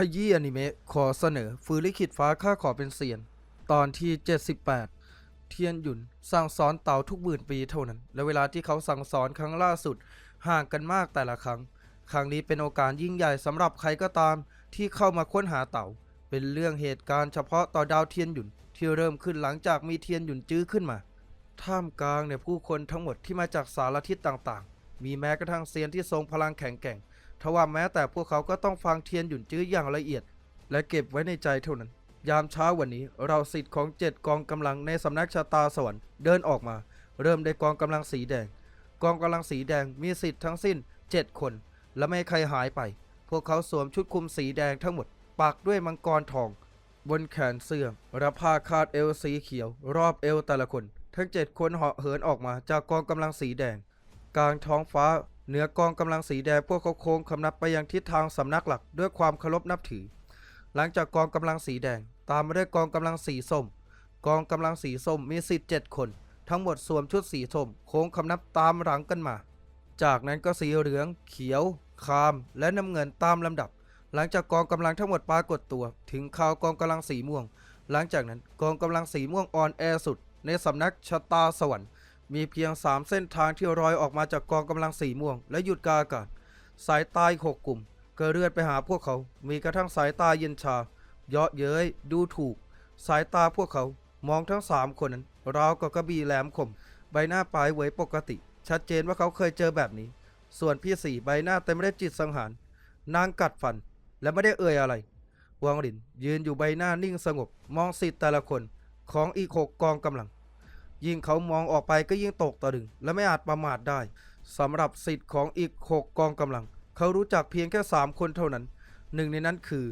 ขยี้อนิเมะขอเสนอฟืนลิขิตฟ้าข้าขอเป็นเซียน ตอนที่ 78 เทียนหยุนสั่งสอนเต่าทุกหมื่นปีเท่านั้น และเวลาที่เขาสั่งสอนครั้งล่าสุด ห่างกันมากแต่ละครั้ง ครั้งนี้เป็นโอกาสยิ่งใหญ่สำหรับใครก็ตามที่เข้ามาค้นหาเต่า เป็นเรื่องเหตุการณ์เฉพาะต่อดาวเทียนหยุนที่เริ่มขึ้นหลังจากมีเทียนหยุนจื้อขึ้นมา ท่ามกลางเนี่ยผู้คนทั้งหมดที่มาจากสารทิศต่างๆ มีแม้กระทั่งเซียนที่ทรงพลังแข็งแกร่ง ทว่าแม้แต่พวกเขาก็ต้องฟังเทียนหยุนจื้ออย่างละเอียด และเก็บไว้ในใจเท่านั้น ยามเช้าวันนี้เราสิทธิ์ของเจ็ดกองกำลังในสำนักชะตาสวรรค์เดินออกมา เริ่มได้กองกำลังสีแดง กองกำลังสีแดงมีสิทธิ์ทั้งสิ้น 7 คน และไม่ใครหายไป พวกเขาสวมชุดคลุมสีแดงทั้งหมดปักด้วยมังกรทอง บนแขนเสื้อและผ้าคาดเอวสีเขียว รอบเอวแต่ละคน ทั้งเจ็ดคนเหาะเหินออกมาจากกองกำลังสีแดง กลางท้องฟ้า เหนือกองกำลังสีแดงพวกเขาโค้งคำนับไปยังทิศทางสำนักหลักด้วยความเคารพนับถือ หลังจากกองกำลังสีแดง ตามมาด้วยกองกำลังสีส้ม กองกำลังสีส้มมีสิทธิ์เจ็ดคน ทั้งหมดสวมชุดสีส้มโค้งคำนับตามหลังกันมา จากนั้นก็สีเหลือง เขียว คาม และน้ำเงินตามลำดับ หลังจากกองกำลังทั้งหมดปรากฏตัว ถึงข่าวกองกำลังสีม่วง หลังจากนั้นกองกำลังสีม่วงอ่อนแอสุด ในสำนักชะตาสวรรค์ มีเพียง 3 เส้นทางที่รอยออกมาจากกองกำลังสีม่วง และหยุดกาอากาศ สายตาอีกหกกลุ่มก็เลือนไปหาพวกเขา มีกระทั่งสายตาเย็นชา เยาะเย้ย ดูถูก สายตาพวกเขา มองทั้งสามคนนั้น ราวกับกระบี่แหลมคม ใบหน้าปลายเหวยปกติ ชัดเจนว่าเขาเคยเจอแบบนี้ ส่วนพี่สี่ใบหน้าเต็มไปด้วยจิตสังหาร นางกัดฟัน และไม่ได้เอ่ยอะไรวางหลินยืนอยู่ใบหน้านิ่งสงบ มองสิทธิ์แต่ละคนของอีกหกกองกำลัง ยิ่งเขามองออกไปก็ยิ่งตกตะลึงและไม่อาจประมาทได้สำหรับสิทธิ์ของอีกหกกองกำลัง เขารู้จักเพียงแค่สามคนเท่านั้น หนึ่งในนั้นคือ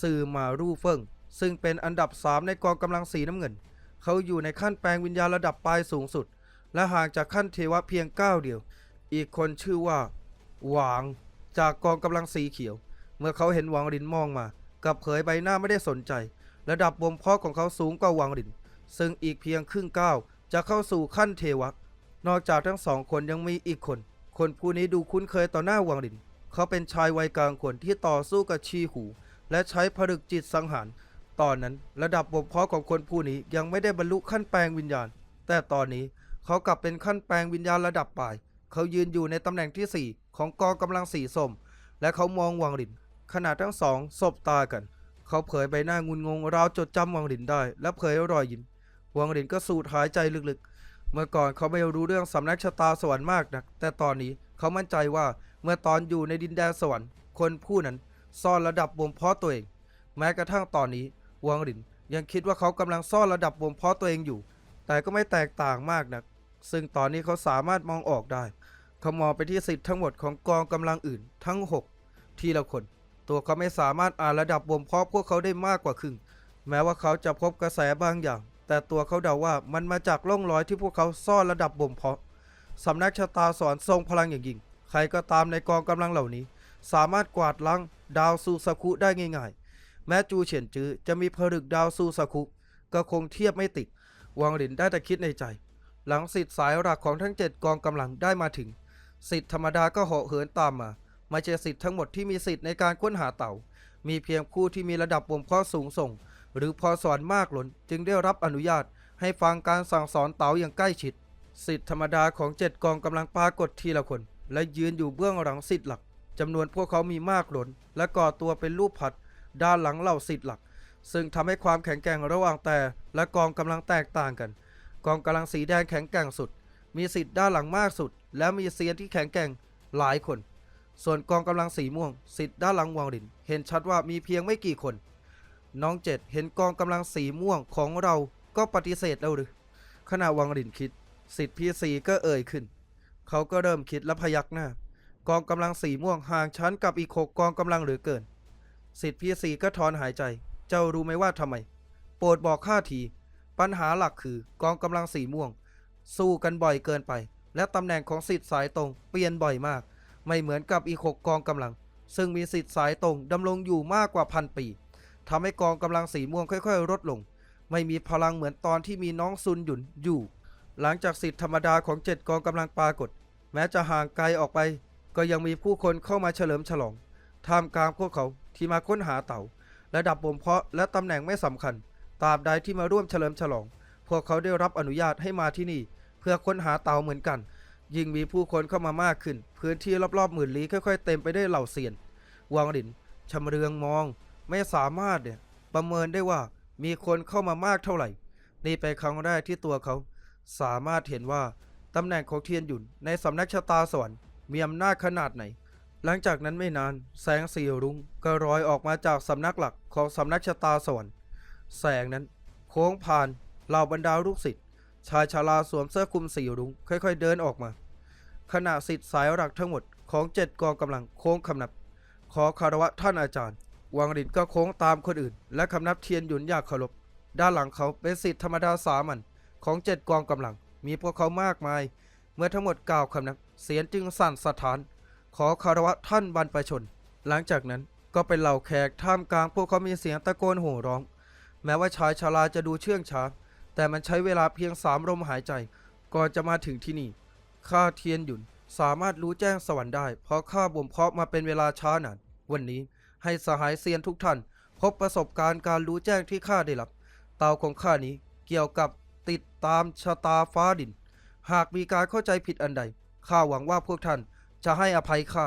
ซือมารูเฟิงซึ่งเป็นอันดับสามในกองกำลังสีน้ำเงิน เขาอยู่ในขั้นแปลงวิญญาณระดับปลายสูงสุด และห่างจากขั้นเทวะเพียงก้าวเดียว อีกคนชื่อว่า หวาง จากกองกำลังสีเขียว เมื่อเขาเห็นหวังรินมองมา กับเผยใบหน้าไม่ได้สนใจ ระดับบ่มเพาะของเขาสูงกว่าหวังริน ซึ่งอีกเพียงครึ่งก้าว จะเข้าสู่ขั้นเทวะ นอกจากทั้งสองคนยังมีอีกคน คนผู้นี้ดูคุ้นเคยต่อหน้าวังริน เขาเป็นชายวัยกลางคนที่ต่อสู้กับชีหู และใช้ผลึกจิตสังหาร ตอนนั้นระดับบ่มเพาะของคนผู้นี้ยังไม่ได้บรรลุขั้นแปลงวิญญาณ แต่ตอนนี้เขากลับเป็นขั้นแปลงวิญญาณระดับปลาย เขายืนอยู่ในตำแหน่งที่ 4 ของกองกำลังสีส้ม และเขามองวังหลิน ขณะทั้งสองสบตากัน เขาเผยใบหน้างุนงงราวจดจำวังหลินได้ และเผยรอยยิ้ม วังหลินก็สูดหายใจลึกๆ เมื่อก่อนเขาไม่รู้เรื่องสำนักชะตาสวรรค์มากนัก แต่ตอนนี้เขามั่นใจว่าเมื่อตอนอยู่ในดินแดนสวรรค์ คนผู้นั้นซ่อนระดับบ่มเพาะตัวเอง แม้กระทั่งตอนนี้วังหลินยังคิดว่าเขากำลังซ่อนระดับบ่มเพาะตัวเองอยู่ แต่ก็ไม่แตกต่างมากนัก ซึ่งตอนนี้เขาสามารถมองออกได้เขามองไปที่สิทธิ์ทั้งหมดของกองกำลังอื่น ทั้ง 6 ทีละคน ตัวเขาไม่สามารถอ่านระดับบ่มเพาะพวกเขาได้มากกว่าครึ่ง แม้ว่าเขาจะพบกระแสบางอย่าง แต่ตัวเขาเดาว่ามันมาจากร่องรอยที่พวกเขาซ่อนระดับบ่มเพาะสำนักชะตาสอนทรงพลังอย่างยิ่ง ใครก็ตามในกองกำลังเหล่านี้ สามารถกวาดล้างดาวซูซาคุได้ง่ายๆ แม้จูเฉียนจื้อจะมีผลึกดาวซูซาคุ ก็คงเทียบไม่ติดวางหลินได้แต่คิดในใจ หลังสิทธิ์สายหลักของทั้งเจ็ดกองกำลังได้มาถึง สิทธิ์ธรรมดาก็เหาะเหินตามมาไม่ใช่สิทธิ์ทั้งหมดที่มีสิทธิ์ในการค้นหาเต่า มีเพียงผู้ที่มีระดับบ่มเพาะสูงส่ง หรือพอสอนมากหล้นจึงได้รับอนุญาตให้ฟังการสั่งสอนเต่าอย่างใกล้ชิดสิทธิธรรมดาของเจ็ดกองกำลังปรากฏทีละคน และยืนอยู่เบื้องหลังสิทธิหลักจำนวนพวกเขามีมากหล้นและก่อตัวเป็นรูปผัด ด้านหลังเหล่าสิทธิหลัก ซึ่งทำให้ความแข็งแกร่งระหว่างแต่และกองกำลังแตกต่างกัน กองกำลังสีแดงแข็งแกร่งสุด มีสิทธิด้านหลังมากสุด และมีเซียนที่แข็งแกร่งหลายคน ส่วนกองกำลังสีม่วง สิทธิด้านหลังวางหลิน เห็นชัดว่ามีเพียงไม่กี่คน น้องเจ็ดเห็นกองกำลังสีม่วงของเราก็ปฏิเสธแล้วหรือขณะวังหลินคิดสิทธิ์พี่สีก็เอ่ยขึ้น เขาก็เริ่มคิดและพยักหน้า กองกำลังสีม่วงห่างชั้นกับอีกหกกองกำลังเหลือเกิน สิทธิ์พี่สีก็ถอนหายใจ เจ้ารู้ไหมว่าทำไม โปรดบอกข้าที ปัญหาหลักคือกองกำลังสีม่วง สู้กันบ่อยเกินไป และตำแหน่งของสิทธิ์สายตรงเปลี่ยนบ่อยมาก ไม่เหมือนกับอีกหกกองกำลัง ซึ่งมีสิทธิ์สายตรงดำรงอยู่มากกว่าพันปี ทำให้กองกำลังสีม่วงค่อยๆลดลง ไม่มีพลังเหมือนตอนที่มีน้องซุนหยุนอยู่ หลังจากสิทธิธรรมดาของเจ็ดกองกำลังปรากฏ แม้จะห่างไกลออกไป ก็ยังมีผู้คนเข้ามาเฉลิมฉลองท่ามกลางพวกเขาที่มาค้นหาเต่า ระดับบ่มเพาะและตำแหน่งไม่สำคัญตราบใดที่มาร่วมเฉลิมฉลอง พวกเขาได้รับอนุญาตให้มาที่นี่ เพื่อค้นหาเต่าเหมือนกัน ยิ่งมีผู้คนเข้ามามากขึ้น พื้นที่รอบๆหมื่นลี้ค่อยๆเต็มไปด้วยเหล่าเซียนวางหลินชำเรืองมอง ไม่สามารถเนี่ยประเมินได้ว่ามีคนเข้ามามากเท่าไหร่ นี่เป็นครั้งแรกที่ตัวเขา สามารถเห็นว่าตำแหน่งของเทียนหยุนในสำนักชะตาสวรรค์มีอำนาจขนาดไหน หลังจากนั้นไม่นาน แสงสีรุ้งก็รอยออกมาจากสำนักหลักของสำนักชะตาสวรรค์แสงนั้นโค้งผ่านเหล่าบรรดาลูกศิษย์ชายชาลาสวมเสื้อคลุมสีรุ้งค่อยๆเดินออกมา ขณะศิษย์สายหลักทั้งหมดของเจ็ดกองกำลังโค้งคำนับ ขอคารวะท่านอาจารย์ วังหลินก็โค้งตามคนอื่น และคำนับเทียนหยุนอยากเคารพด้านหลังเขาเป็นศิษย์ธรรมดาสามัญของเจ็ดกองกำลัง มีพวกเขามากมาย เมื่อทั้งหมดกล่าวคำนับเสียงจึงสั่นสะท้าน ขอคารวะท่านบรรพชน หลังจากนั้นก็เป็นเหล่าแขกท่ามกลางพวกเขามีเสียงตะโกนโห่ร้อง แม้ว่าชายชาลาจะดูเชื่องช้า แต่มันใช้เวลาเพียงสามลมหายใจ ก่อนจะมาถึงที่นี่ข้าเทียนหยุนสามารถรู้แจ้งสวรรค์ได้ เพราะข้าบ่มเพาะมาเป็นเวลาช้านานวันนี้ ให้สหายเซียนทุกท่าน พบประสบการณ์การรู้แจ้งที่ข้าได้รับเตาของข้านี้เกี่ยวกับติดตามชะตาฟ้าดิน หากมีการเข้าใจผิดอันใดข้าหวังว่าพวกท่านจะให้อภัยข้า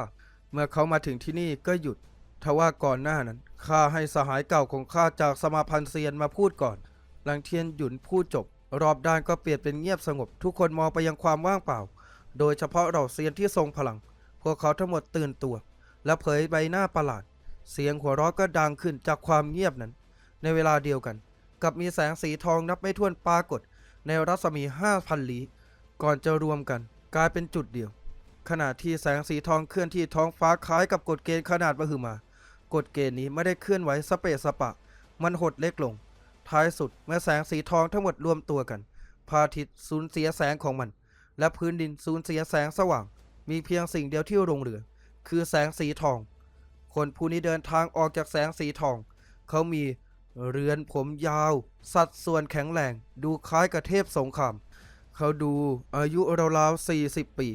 เมื่อเขามาถึงที่นี่ก็หยุดทว่าก่อนหน้านั้นข้าให้สหายเก่าของข้าจากสมาพันธ์เซียนมาพูดก่อน หลังเทียนหยุนพูดจบ รอบด้านก็เปลี่ยนเป็นเงียบสงบ ทุกคนมองไปยังความว่างเปล่า โดยเฉพาะเหล่าเซียนที่ทรงพลัง พวกเขาทั้งหมดตื่นตัว และเผยใบหน้าประหลาด เสียงหัวเราะก็ดังขึ้นจากความเงียบนั้น ในเวลาเดียวกัน กับมีแสงสีทองนับไม่ถ้วนปรากฏ ในรัศมีห้าพันลี้ก่อนจะรวมกัน กลายเป็นจุดเดียว ขณะที่แสงสีทองเคลื่อนที่ท้องฟ้าคล้ายกับกฎเกณฑ์ขนาดมหึมากฎเกณฑ์นี้ไม่ได้เคลื่อนไหวสเปะสปะ มันหดเล็กลง ท้ายสุดเมื่อแสงสีทองทั้งหมดรวมตัวกันพระอาทิตย์สูญเสียแสงของมัน และพื้นดินสูญเสียแสงสว่าง มีเพียงสิ่งเดียวที่ลงเหลือ คือแสงสีทอง คนผู้นี้เดินทางออกจากแสงสีทอง เขามีเรือนผมยาว สัดส่วนแข็งแรงดูคล้ายกับเทพสงคราม เขาดูอายุราวๆ40 ปี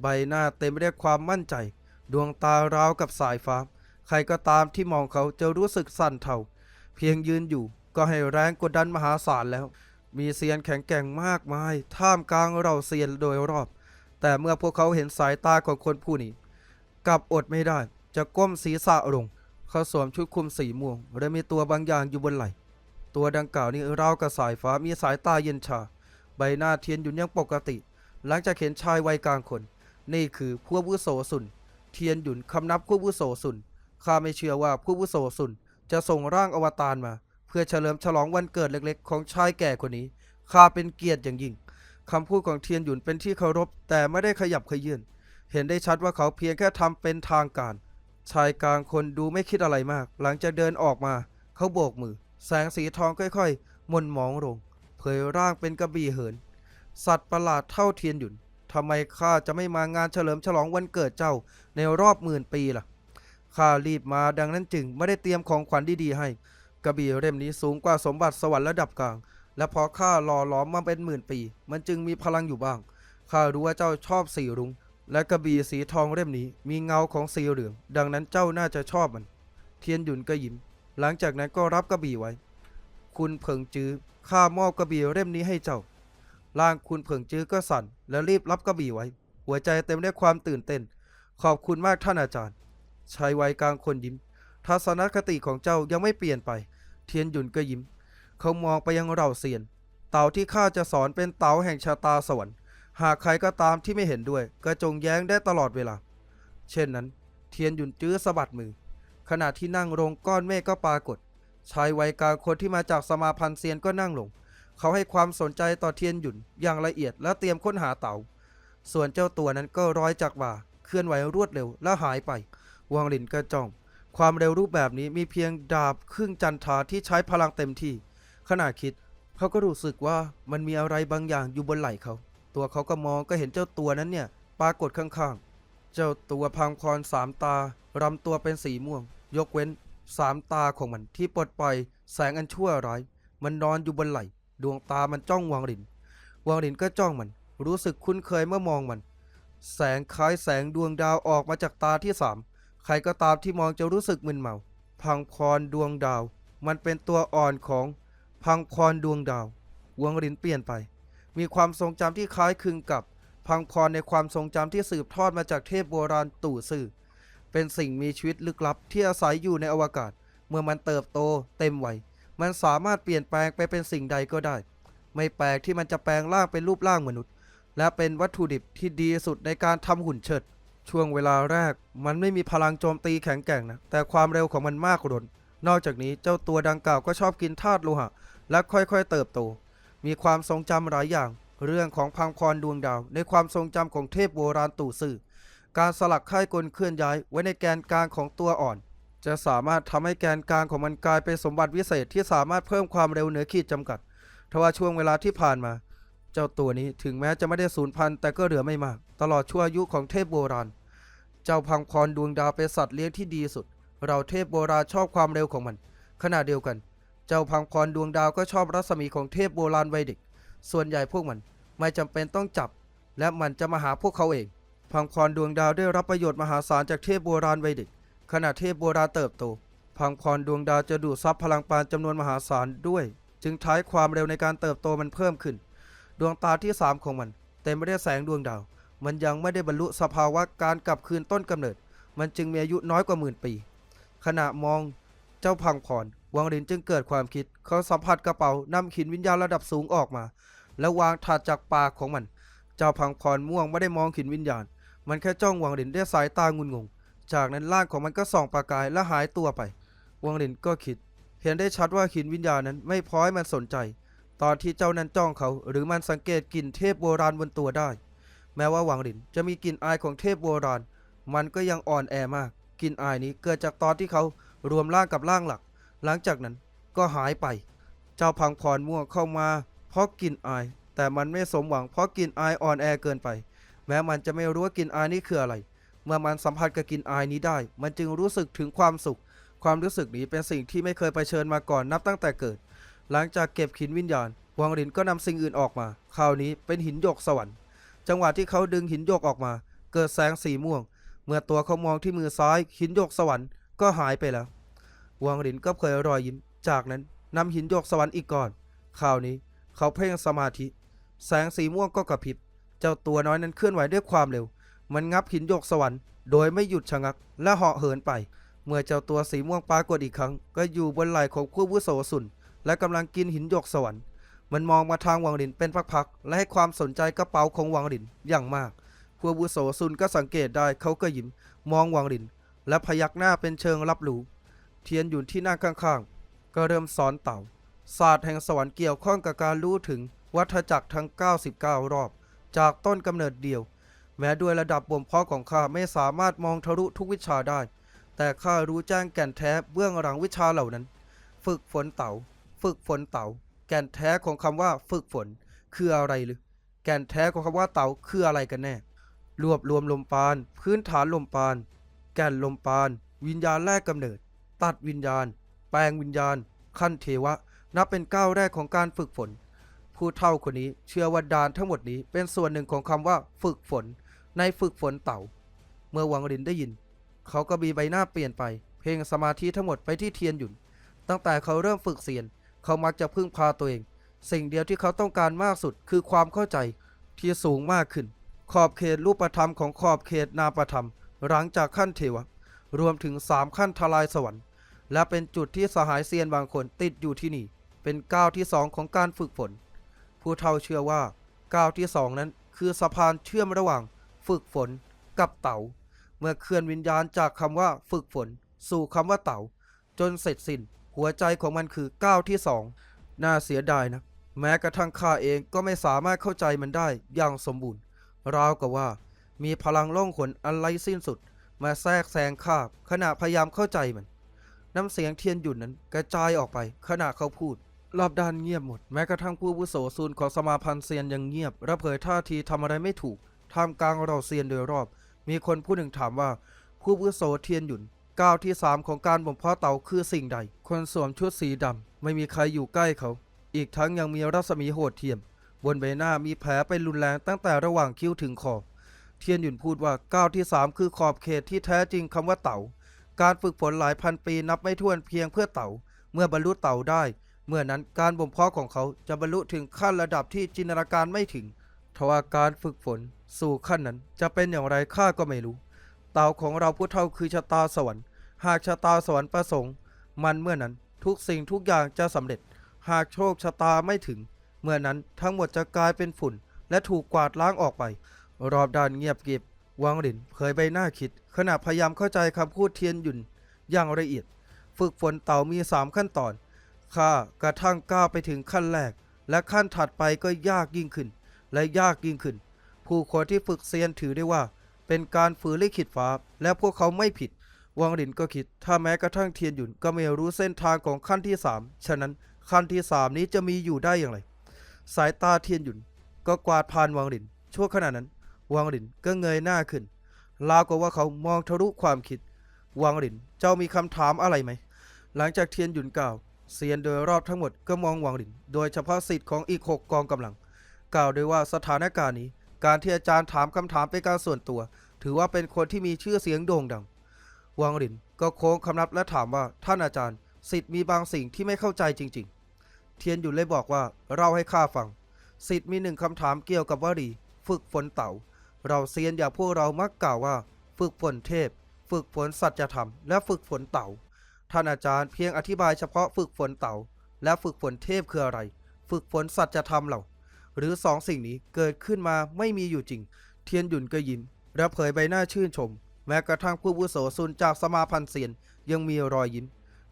ใบหน้าเต็มไปด้วยความมั่นใจ ดวงตาราวกับสายฟ้า ใครก็ตามที่มองเขาจะรู้สึกสั่นเทาเพียงยืนอยู่ก็ให้แรงกดดันมหาศาลแล้ว มีเซียนแข็งแกร่งมากมาย ท่ามกลางเราเซียนโดยรอบ แต่เมื่อพวกเขาเห็นสายตาของคนผู้นี้กลับอดไม่ได้ จะก้มศีรษะลง เขาสวมชุดคลุมสีม่วงและมีตัวบางอย่างอยู่บนไหล่ ตัวดังกล่าวนี้ราวกับสายฟ้ามีสายตาเย็นชา ใบหน้าเทียนหยุนยังปกติ หลังจากเห็นชายวัยกลางคน นี่คือผู้วุโสสุน เทียนหยุนคำนับผู้วุโสสุน ข้าไม่เชื่อว่าผู้วุโสสุน จะส่งร่างอวตารมา เพื่อเฉลิมฉลองวันเกิดเล็กๆ ของชายแก่คนนี้ ข้าเป็นเกียรติอย่างยิ่งคำพูดของเทียนหยุนเป็นที่เคารพแต่ไม่ได้ขยับขยื่นเห็นได้ชัดว่าเขาเพียงแค่ทำเป็นทางการ ชายกลางคนดูไม่คิดอะไรมาก หลังจากเดินออกมา เขาโบกมือ แสงสีทองค่อยๆหมนหมองลง เผยร่างเป็นกระบี่เหิน สัตว์ประหลาดเท่าเทียนหยุนทำไมข้าจะไม่มางานเฉลิมฉลองวันเกิดเจ้าในรอบหมื่นปีล่ะข้ารีบมาดังนั้นจึงไม่ได้เตรียมของขวัญดีๆให้ กระบี่เล่มนี้สูงกว่าสมบัติสวรรค์ระดับกลาง และพอข้าหล่อหลอมมาเป็นหมื่นปี มันจึงมีพลังอยู่บ้างข้ารู้ว่าเจ้าชอบสีรุง้ง และกระบี่สีทองเล่มนี้มีเงาของสีเหลือง ดังนั้นเจ้าน่าจะชอบมัน เทียนหยุนก็ยิ้ม หลังจากนั้นก็รับกระบี่ไว้ คุณเผิงจื้อข้ามอบกระบี่เล่มนี้ให้เจ้า ร่างคุณเผิงจื้อก็สั่น และรีบรับกระบี่ไว้ หัวใจเต็มด้วยความตื่นเต้น ขอบคุณมากท่านอาจารย์ ชายวัยกลางคนยิ้ม ทัศนคติของเจ้ายังไม่เปลี่ยนไป เทียนหยุนก็ยิ้ม เขามองไปยังเราเซียน เต่าที่ข้าจะสอนเป็นเต่าแห่งชะตาสวรรค์ หากใครก็ตามที่ไม่เห็นด้วย ก็จงแย้งได้ตลอดเวลา เช่นนั้น เทียนหยุนจื้อสะบัดมือ ขณะที่นั่งลงก้อนเมฆก็ปรากฏชายวัยกลางคนที่มาจากสมาพันธ์เซียนก็นั่งลง เขาให้ความสนใจต่อเทียนหยุนอย่างละเอียดและเตรียมค้นหาเต่าส่วนเจ้าตัวนั้นก็ร้อยจากบ่า เคลื่อนไหวรวดเร็วและหายไปวางหลินก็จ้อง ความเร็วรูปแบบนี้มีเพียงดาบครึ่งจันทราที่ใช้พลังเต็มที่ ขณะคิด เขาก็รู้สึกว่ามันมีอะไรบางอย่างอยู่บนไหล่เขา ตัวเขาก็มองก็เห็นเจ้าตัวนั้นเนี่ยปรากฏข้างๆ เจ้าตัวพังพรสามตารำตัวเป็นสีม่วง ยกเว้นสามตาของมันที่ปลดปล่อยแสงอันชั่วร้าย มันนอนอยู่บนไหล่ดวงตามันจ้องวางหลินวางหลินก็จ้องมัน รู้สึกคุ้นเคยเมื่อมองมัน แสงคล้ายแสงดวงดาวออกมาจากตาที่สามใครก็ตามที่มองจะรู้สึกมึนเมา พังพรดวงดาว มันเป็นตัวอ่อนของพังพรดวงดาววงรินเปลี่ยนไป มีความทรงจำที่คล้ายคลึงกับพังพรในความทรงจำที่สืบทอดมาจากเทพโบราณตู่ซื่อ เป็นสิ่งมีชีวิตลึกลับที่อาศัยอยู่ในอวกาศ เมื่อมันเติบโตเต็มวัยมันสามารถเปลี่ยนแปลงไปเป็นสิ่งใดก็ได้ ไม่แปลกที่มันจะแปลงร่างเป็นรูปร่างมนุษย์ และเป็นวัตถุดิบที่ดีสุดในการทำหุ่นเชิด ช่วงเวลาแรก มันไม่มีพลังโจมตีแข็งแกร่งนะ แต่ความเร็วของมันมากล้นนอกจากนี้เจ้าตัวดังกล่าวก็ชอบกินธาตุโลหะ และค่อยๆ เติบโต มีความทรงจำหลายอย่าง เรื่องของพังพรดวงดาว ในความทรงจำของเทพโบราณตู่ซื่อ การสลักค่ายกลเคลื่อนย้ายไว้ในแกนกลางของตัวอ่อน จะสามารถทำให้แกนกลางของมันกลายเป็นสมบัติวิเศษที่สามารถเพิ่มความเร็วเหนือขีดจำกัดทว่าช่วงเวลาที่ผ่านมา เจ้าตัวนี้ถึงแม้จะไม่ได้สูญพันธุ์แต่ก็เหลือไม่มาก ตลอดชั่วอายุของเทพโบราณ เจ้าพังพรดวงดาวเป็นสัตว์เลี้ยงที่ดีสุด เราเทพโบราณชอบความเร็วของมัน ขณะเดียวกัน เจ้าพังพรดวงดาวก็ชอบรัศมีของเทพโบราณวัยเด็ก ส่วนใหญ่พวกมันไม่จำเป็นต้องจับ และมันจะมาหาพวกเขาเอง พังพรดวงดาวได้รับประโยชน์มหาศาลจากเทพโบราณวัยเด็ก ขณะเทพโบราณเติบโต พังพรดวงดาวจะดูดซับพลังปานจำนวนมหาศาลด้วย จึงท้ายความเร็วในการเติบโตมันเพิ่มขึ้น ดวงตาที่สามของมันเต็มไปด้วยแสงดวงดาว มันยังไม่ได้บรรลุสภาวะการกลับคืนต้นกำเนิด มันจึงมีอายุน้อยกว่าหมื่นปี ขณะมองเจ้าพังพร วังรินจึงเกิดความคิด เขาสัมผัสกระเป๋านำหินวิญญาณระดับสูงออกมา แล้ววางถัดจากปากของมัน เจ้าพังพรม่วงไม่ได้มองหินวิญญาณ มันแค่จ้องวังรินด้วยสายตางุนงง จากนั้นร่างของมันก็ส่องประกายและหายตัวไป วังรินก็คิด เห็นได้ชัดว่าหินวิญญาณนั้นไม่พอให้มันสนใจ ตอนที่เจ้านั้นจ้องเขา หรือมันสังเกตกลิ่นเทพโบราณบนตัวได้ แม้ว่าวังหลินจะมีกลิ่นอายของเทพโบราณ มันก็ยังอ่อนแอมาก กลิ่นอายนี้เกิดจากตอนที่เขารวมร่างกับร่างหลัก หลังจากนั้นก็หายไป เจ้าพังพรม่วงเข้ามาเพราะกลิ่นอาย แต่มันไม่สมหวังเพราะกลิ่นอายอ่อนแอเกินไป แม้มันจะไม่รู้ว่ากลิ่นอายนี้คืออะไร เมื่อมันสัมผัสกับกลิ่นอายนี้ได้ มันจึงรู้สึกถึงความสุข ความรู้สึกนี้เป็นสิ่งที่ไม่เคยไปเชิญมาก่อนนับตั้งแต่เกิด หลังจากเก็บหินวิญญาณ วังหลินก็นำสิ่งอื่นออกมา คราวนี้เป็นหินหยกสวรรค์ จังหวะที่เขาดึงหินหยกออกมา เกิดแสงสีม่วง เมื่อตัวเขามองที่มือซ้ายหินหยกสวรรค์ก็หายไปแล้ว วังหลินก็เผยรอยยิ้ม จากนั้นนำหินหยกสวรรค์อีกก่อน คราวนี้เขาเพ่งสมาธิ แสงสีม่วงก็กระพริบ เจ้าตัวน้อยนั้นเคลื่อนไหวด้วยความเร็ว มันงับหินหยกสวรรค์โดยไม่หยุดชะงักและเหาะเหินไป เมื่อเจ้าตัวสีม่วงปรากฏอีกครั้ง ก็อยู่บนไหล่ของผู้วุโสสุน และกำลังกินหินหยกสวรรค์มันมองมาทางวังหลินเป็นพักๆและให้ความสนใจกระเป๋าของวังหลินอย่างมากผู้วุโสซุนก็สังเกตได้เขาก็ยิ้ม มองวังหลิน และพยักหน้าเป็นเชิงรับรู้ เทียนหยุนที่นั่งข้างๆ ก็เริ่มสอนเต่า ศาสตร์แห่งสวรรค์เกี่ยวข้องกับการรู้ถึงวัฏจักรทั้ง 99 รอบ จากต้นกำเนิดเดียว แม้ด้วยระดับบ่มเพาะของข้าไม่สามารถมองทะลุทุกวิชาได้ แต่ข้ารู้แจ้งแก่นแท้เบื้องหลังวิชาเหล่านั้น ฝึกฝนเต่า ฝึกฝนเต่า แก่นแท้ของคำว่าฝึกฝน คืออะไรหรือแก่นแท้ของคำว่าเต่าคืออะไรกันแน่ รวบรวมลมปาน พื้นฐานลมปาน แก่นลมปาน วิญญาณแรกกำเนิด ตัดวิญญาณ แปลงวิญญาณ ขั้นเทวะ นับเป็นก้าวแรกของการฝึกฝน ผู้เฒ่าคนนี้เชื่อว่าดานทั้งหมดนี้เป็นส่วนหนึ่งของคำว่าฝึกฝน ในฝึกฝนเต่า เมื่อวังรินได้ยิน เขาก็มีใบหน้าเปลี่ยนไป เพ่งสมาธิทั้งหมดไปที่เทียนหยุน ตั้งแต่เขาเริ่มฝึกเสียน เขามักจะพึ่งพาตัวเอง สิ่งเดียวที่เขาต้องการมากสุดคือความเข้าใจที่สูงมากขึ้น ขอบเขตรูปธรรมของขอบเขตนามธรรม หลังจากขั้นเทวะรวมถึงสามขั้นทลายสวรรค์ และเป็นจุดที่สหายเซียนบางคนติดอยู่ที่นี่ เป็นก้าวที่สองของการฝึกฝน ผู้เฒ่าเชื่อว่าก้าวที่สองนั้นคือสะพานเชื่อมระหว่างฝึกฝนกับเต๋า เมื่อเคลื่อนวิญญาณจากคำว่าฝึกฝน สู่คำว่าเต๋า จนเสร็จสิ้น หัวใจของมันคือก้าวที่สองน่าเสียดายนะ แม้กระทั่งข้าเองก็ไม่สามารถเข้าใจมันได้อย่างสมบูรณ์ ราวกับว่า มีพลังล่องขนอันไร้สิ้นสุด มาแทรกแซงข้าขณะพยายามเข้าใจมัน น้ำเสียงเทียนหยุ่นนั้นกระจายออกไป ขณะเขาพูด รอบด้านเงียบหมด แม้กระทั่งผู้วุโสซูนของสมาพันธ์เซียนยังเงียบและเผยท่าทีทำอะไรไม่ถูกท่ามกลางเราเซียนโดยรอบ มีคนผู้หนึ่งถามว่า ผู้วุโสเทียนหยุ่นก้าวที่สามของการบ่มเพาะเต่าคือสิ่งใด คนสวมชุดสีดำไม่มีใครอยู่ใกล้เขา อีกทั้งยังมีรัศมีโหดเทียม บนใบหน้ามีแผลเป็นรุนแรงตั้งแต่ระหว่างคิ้วถึงคอเทียนหยุ่นพูดว่าก้าวที่สามคือขอบเขตที่แท้จริงคำว่าเต่า การฝึกฝนหลายพันปีนับไม่ถ้วนเพียงเพื่อเต่า เมื่อบรรลุเต่าได้ เมื่อนั้นการบ่มเพาะของเขาจะบรรลุถึงขั้นระดับที่จินตนาการไม่ถึงทว่าการฝึกฝนสู่ขั้นนั้นจะเป็นอย่างไรข้าก็ไม่รู้ เต่าของเราผู้เท่าคือชะตาสวรรค์หากชะตาสวรรค์ประสงค์ มันเมื่อนั้นทุกสิ่งทุกอย่างจะสำเร็จ หากโชคชะตาไม่ถึง เมื่อนั้นทั้งหมดจะกลายเป็นฝุ่น และถูกกวาดล้างออกไป รอบด้านเงียบกริบ วังหลินเผยใบหน้าคิด ขณะพยายามเข้าใจคำพูดเทียนหยุนอย่างละเอียด ฝึกฝนเต่ามีสามขั้นตอนข้ากระทั่งก้าวไปถึงขั้นแรก และขั้นถัดไปก็ยากยิ่งขึ้น และยากยิ่งขึ้น ผู้คนที่ฝึกเซียนถือได้ว่า เป็นการฝืนลิขิตฟ้า และพวกเขาไม่ผิด วังหลินก็คิด ถ้าแม้กระทั่งเทียนหยุนก็ไม่รู้เส้นทางของขั้นที่สามฉะนั้นขั้นที่สามนี้จะมีอยู่ได้อย่างไร สายตาเทียนหยุนก็กวาดผ่านวังหลินชั่วขณะนั้น วังหลินก็เงยหน้าขึ้นราวกับว่าเขามองทะลุความคิด วังหลินเจ้ามีคำถามอะไรไหม หลังจากเทียนหยุนกล่าวเซียนโดยรอบทั้งหมดก็มองวังหลิน โดยเฉพาะสิทธิ์ของอีกหกกองกำลัง กล่าวโดยว่าสถานการณ์นี้ การที่อาจารย์ถามคำถามเป็นการส่วนตัว ถือว่าเป็นคนที่มีชื่อเสียงโด่งดัง วังหลินก็โค้งคำนับและถามว่าท่านอาจารย์ สิทธิ์มีบางสิ่งที่ไม่เข้าใจจริง ๆ เทียนหยุนเลยบอกว่าเราให้ข้าฟัง สิทธิ์มีหนึ่งคำถามเกี่ยวกับวลีฝึกฝนเต่า เราเซียนอย่างพวกเรามักกล่าวว่า ฝึกฝนเทพ ฝึกฝนสัจธรรม และฝึกฝนเต่า ท่านอาจารย์เพียงอธิบายเฉพาะฝึกฝนเต่า และฝึกฝนเทพคืออะไร ฝึกฝนสัจธรรมเหล่าหรือสองสิ่งนี้เกิดขึ้นมาไม่มีอยู่จริง เทียนหยุนก็ยิ้มและเผยใบหน้าชื่นชม แม้กระทั่งผู้วุโสซุนจากสมาพันธ์เซียนยังมีรอยยิ้ม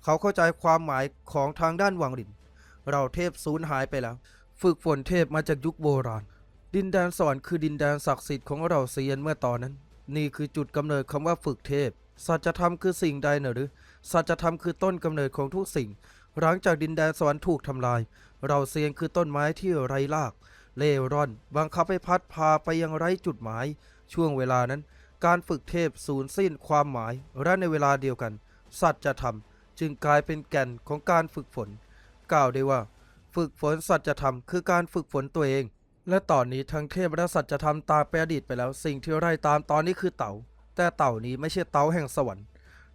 เขาเข้าใจความหมายของทางด้านวังหลิน เราเทพสูญหายไปแล้ว ฝึกฝนเทพมาจากยุคโบราณ ดินแดนสวรรค์คือดินแดนศักดิ์สิทธิ์ของเราเซียนเมื่อตอนนั้น นี่คือจุดกำเนิดคำว่าฝึกเทพ สัจธรรมคือสิ่งใดเนอหรือ สัจธรรมคือต้นกำเนิดของทุกสิ่ง หลังจากดินแดนสวรรค์ถูกทำลาย เราเซียนคือต้นไม้ที่ไร้ราก เล่ร่อน บังคับให้พัดพาไปยังไร้จุดหมาย ช่วงเวลานั้น การฝึกเทพสูญสิ้นความหมาย และในเวลาเดียวกัน สัจธรรมจึงกลายเป็นแก่นของการฝึกฝน กล่าวได้ว่า ฝึกฝนสัจธรรมคือการฝึกฝนตัวเอง และตอนนี้ทั้งเทพและสัตว์จธรรมตามไปอดีตไปแล้ว สิ่งที่ไล่ตามตอนนี้คือเต่า แต่เต่านี้ไม่ใช่เต่าแห่งสวรรค์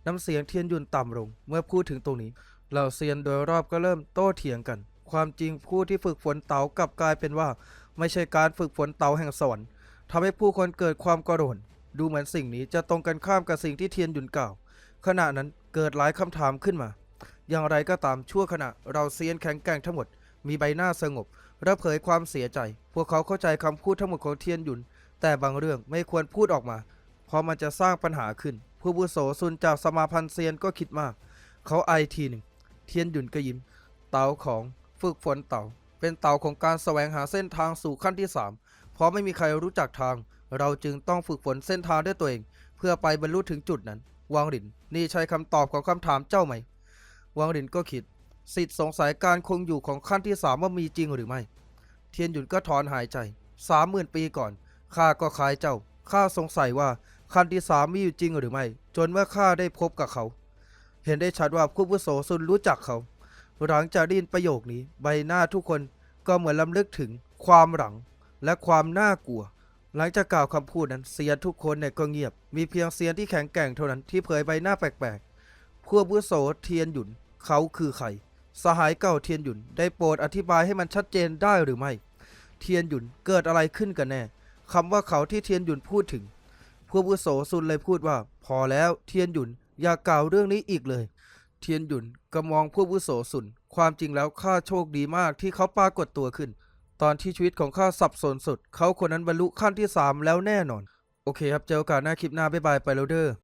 น้ำเสียงเทียนยุนต่ำลง เมื่อพูดถึงตรงนี้ เหล่าเซียนโดยรอบก็เริ่มโต้เถียงกัน ความจริงผู้ที่ฝึกฝนเต่ากลับกลายเป็นว่า ไม่ใช่การฝึกฝนเต่าแห่งสวรรค์ทำให้ผู้คนเกิดความกระโดนดูเหมือนสิ่งนี้จะตรงกันข้ามกับสิ่งที่เทียนยุนกล่าว ขณะนั้นเกิดหลายคำถามขึ้นมา อย่างไรก็ตามชั่วขณะเราเซียนแข็งแกร่งทั้งหมด มีใบหน้าสงบ และเผยความเสียใจ พวกเขาเข้าใจคำพูดทั้งหมดของเทียนหยุน แต่บางเรื่องไม่ควรพูดออกมา เพราะมันจะสร้างปัญหาขึ้น ผู้บุโสซุนจากสมาพันธ์เซียนก็คิดมาก เขาไอทีหนึ่ง เทียนหยุนก็ยิ้ม เต่าของฝึกฝนเต่า เป็นเต่าของการแสวงหาเส้นทางสู่ขั้นที่สามเพราะไม่มีใครรู้จักทาง เราจึงต้องฝึกฝนเส้นทางด้วยตัวเอง เพื่อไปบรรลุถึงจุดนั้นวางหลิน นี่ใช่คำตอบของคำถามเจ้าไหมวางหลินก็คิด สิทธิ์สงสัยการคงอยู่ของขั้นที่สามว่ามีจริงหรือไม่ เทียนหยุนก็ถอนหายใจสามหมื่นปีก่อนข้าก็คล้ายเจ้าข้าสงสัยว่าขั้นที่สามมีอยู่จริงหรือไม่ จนเมื่อข้าได้พบกับเขา เห็นได้ชัดว่าผู้วุโสซุนรู้จักเขา หลังจากได้ยินประโยคนี้ ใบหน้าทุกคนก็เหมือนลำลึกถึงความหลังและความน่ากลัว หลังจากกล่าวคำพูดนั้นเซียนทุกคนเนี่ยก็เงียบ มีเพียงเซียนที่แข็งแกร่งเท่านั้นที่เผยใบหน้าแปลกๆพวกวุโสเทียนหยุนเขาคือใคร สหายเก่าเทียนหยุนได้โปรดอธิบายให้มันชัดเจนได้หรือไม่ เทียนหยุนเกิดอะไรขึ้นกันแน่คำว่าเขาที่เทียนหยุนพูดถึงพวกวุโสซุนเลยพูดว่า พอแล้วเทียนหยุนอย่ากล่าวเรื่องนี้อีกเลย เทียนหยุนก็มองพวกวุโสซุนความจริงแล้วข้าโชคดีมากที่เขาปรากฏตัวขึ้น ตอนที่ชีวิตของข้าสับสนสุด เขาคนนั้นบรรลุขั้นที่สามแล้วแน่นอน โอเคครับเจอกาสหน้าคลิปหน้าบ๊ายบายไปแล้วเด้อ